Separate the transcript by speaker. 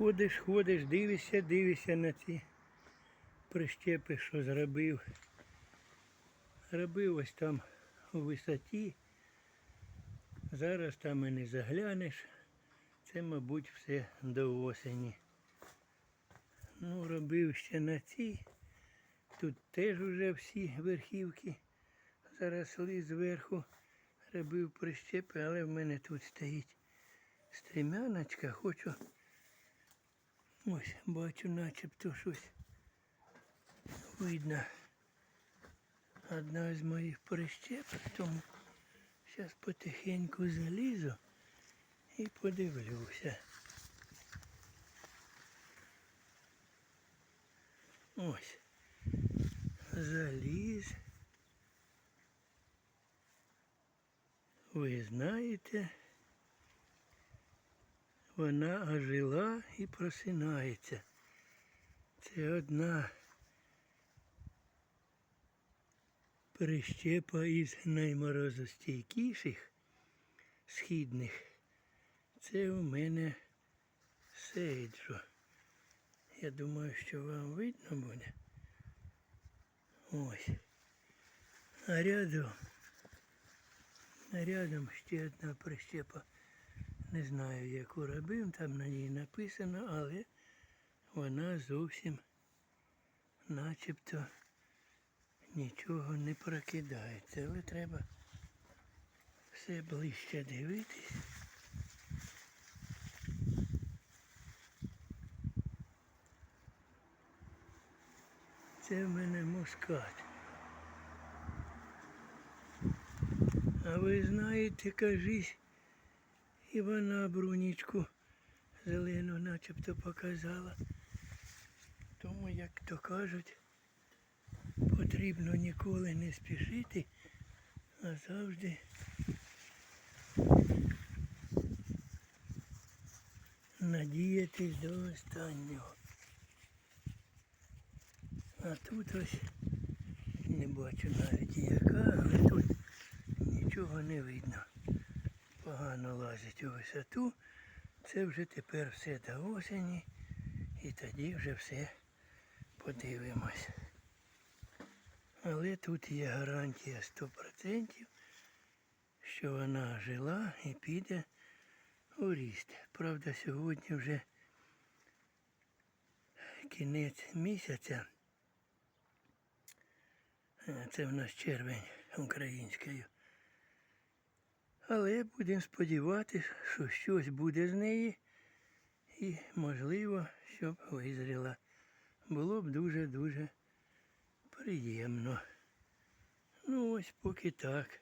Speaker 1: Ходиш, ходиш, дивишся, дивишся на ці прищепи, що зробив. Робив ось там у висоті. Зараз там і не заглянеш. Це, мабуть, все до осені. Ну, робив ще на цій. Тут теж вже всі верхівки заросли зверху. Робив прищепи, але в мене тут стоїть стремяночка. Хочу. Ось, бачу, начебто щось видно. Одна з моїх прищепок, тому зараз потихеньку залізу і подивлюся. Ось. Заліз. Ви знаєте, вона ожила і просинається. Це одна прищепа із найморозостійкіших східних. Це у мене сейджо. Я думаю, що вам видно буде. Ось. А рядом, рядом ще одна прищепа. Не знаю, яку робив, там на ній написано, але вона зовсім начебто нічого не прокидається. Але треба все ближче дивитись. Це в мене мускат. А ви знаєте, кажись, і вона брунічку зелену начебто показала. Тому, як то кажуть, потрібно ніколи не спішити, а завжди надіятись до останнього. А тут ось не бачу навіть яка, але тут нічого не видно. Погано лазить у висоту. Це вже тепер все до осені. І тоді вже все подивимось. Але тут є гарантія 100%, що вона жила і піде у ріст. Правда, сьогодні вже кінець місяця. Це в нас червень українською. Але будемо сподіватися, що щось буде з неї і можливо, щоб визріла. Було б дуже-дуже приємно. Ну ось поки так.